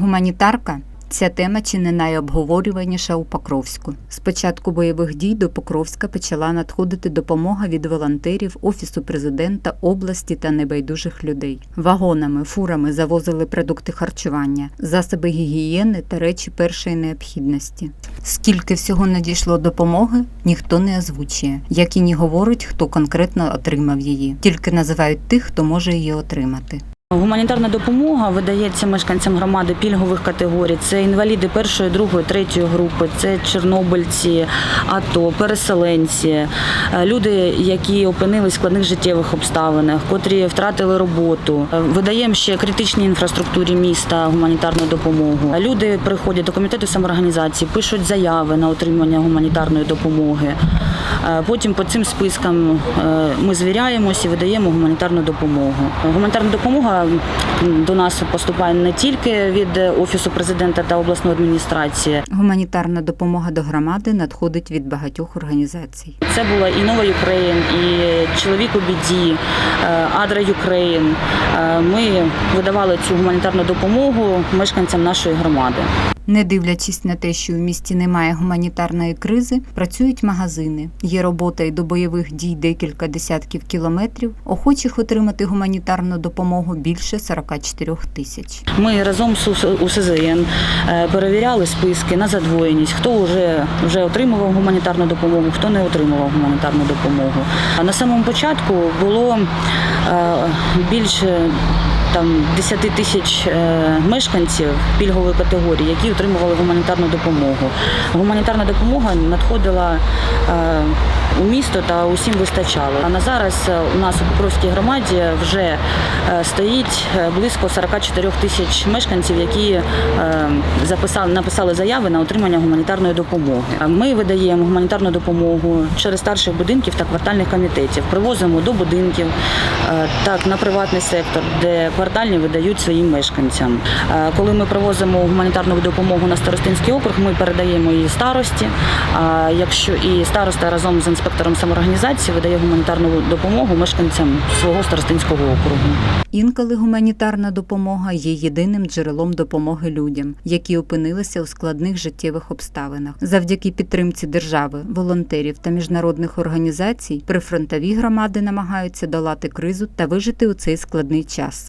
Гуманітарка ця тема чи не найобговорюваніша у Покровську. З початку бойових дій до Покровська почала надходити допомога від волонтерів Офісу президента області та небайдужих людей. Вагонами, фурами завозили продукти харчування, засоби гігієни та речі першої необхідності. Скільки всього надійшло допомоги, ніхто не озвучує, як і не говорить, хто конкретно отримав її, тільки називають тих, хто може її отримати. Гуманітарна допомога видається мешканцям громади пільгових категорій. Це інваліди першої, другої, третьої групи, це чорнобильці, АТО, переселенці, люди, які опинились в складних життєвих обставинах, котрі втратили роботу. Видаємо ще критичній інфраструктурі міста гуманітарну допомогу. Люди приходять до комітету самоорганізації, пишуть заяви на отримання гуманітарної допомоги. Е, Потім по цим спискам е, ми звіряємося і видаємо гуманітарну допомогу. Гуманітарна допомога до нас поступає не тільки від офісу президента та обласної адміністрації. Гуманітарна допомога до громади надходить від багатьох організацій. Це була і Нова Юкрейн, і чоловік у біді, е, Адра Юкрейн. Е, Ми видавали цю гуманітарну допомогу мешканцям нашої громади. Не дивлячись на те, що у місті немає гуманітарної кризи, працюють магазини. Є робота і до бойових дій декілька десятків кілометрів. Охочих отримати гуманітарну допомогу більше 44 тисяч. Ми разом з УС- УСЗН е, перевіряли списки на задвоєність, хто вже, вже отримував гуманітарну допомогу, хто не отримував гуманітарну допомогу. А на самому початку було е, більше там 10 тисяч е, мешканців пільгової категорії, які отримували гуманітарну допомогу. Гуманітарна допомога надходила е, у місто та усім вистачало. А на зараз е, у нас у Покровській громаді вже стоїть близько 44 тисяч мешканців, які записали, написали заяви на отримання гуманітарної допомоги. Ми видаємо гуманітарну допомогу через старших будинків та квартальних комітетів. Привозимо до будинків, так на приватний сектор, де квартальні видають своїм мешканцям. Е, Коли ми привозимо гуманітарну допомогу на старостинський округ, ми передаємо її старості. А якщо і староста разом з інспектором самоорганізації видає гуманітарну допомогу мешканцям свого старостинського округу. Інколи гуманітарна допомога є єдиним джерелом допомоги людям, які опинилися у складних життєвих обставинах. Завдяки підтримці держави, волонтерів та міжнародних організацій, прифронтові громади намагаються долати кризу та вижити у цей складний час.